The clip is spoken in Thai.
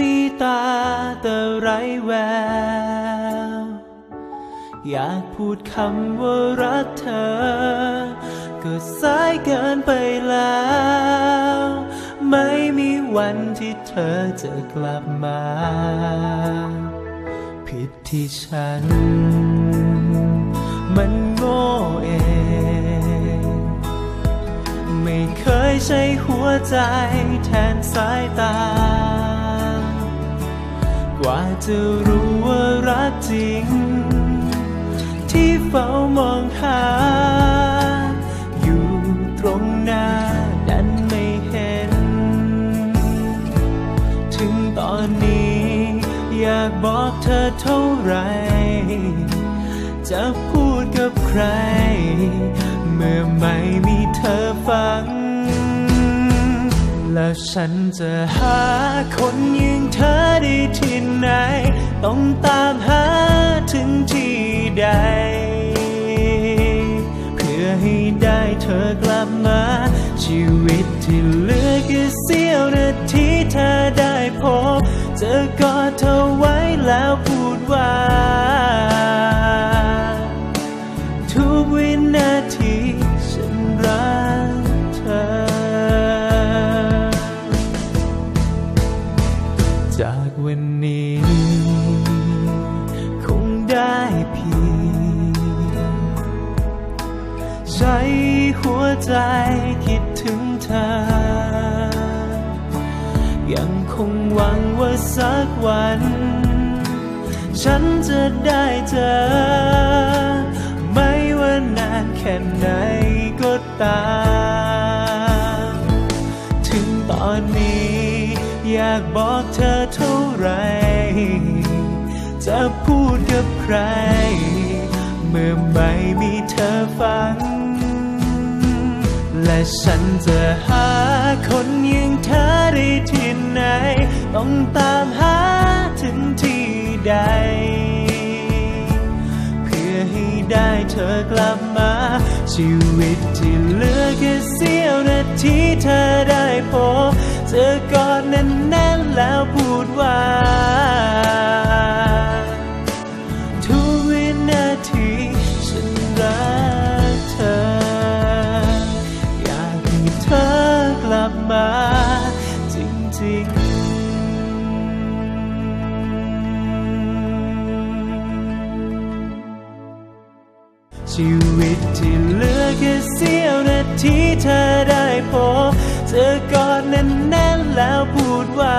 มีตาแต่ไรแวว อยากพูดคำว่ารักเธอ ก็สายเกินไปแล้ว ไม่มีวันที่เธอจะกลับมา ผิดที่ฉัน มันโง่เอง ไม่เคยใช้หัวใจแทนสายตา กว่าจะรู้ว่ารักจริง ที่เฝ้ามองหา อยู่ตรงหน้าดันไม่เห็น ถึงตอนนี้ อยากบอกเธอเท่าไหรจะพูดกับใคร เมื่อไม่มีเธอฟังแล้วฉันจะหาคนอย่างเธอ ที่ไหน ต้องตามหาถึงที่ใด เพื่อให้ได้เธอกลับมา ชีวิตที่เหลือแค่เสี้ยวนาทีเธอได้พบเจอกอดเธอไว้แล้วพูดว่า ทุกวินาทีฉันรัก จากวันนี้ คงได้เพียงใช้หัวใจคิดถึงเธอ ยังคงหวังว่าสักวัน ฉันจะได้เจอ ไม่ว่านานแค่ไหนก็ตาม อยากบอกเธอเท่าไร จะพูดกับใคร เมื่อไม่มีเธอฟัง และฉันจะหาคนอย่างเธอได้ที่ไหน ต้องตามหาถึงที่ใด เพื่อให้ได้เธอกลับมา ชีวิตที่เหลือแค่เสี้ยวนาทีเธอได้พบ เจอกอดแน่นๆแล้วพูดว่า ทุกวินาทีฉันรักเธอ อยากให้เธอกลับมาจริงๆชีวิตที่เหลือแค่เสี้ยวนาทีเธอได้พบ ธอกอดแน่นๆแล้วพูดว่า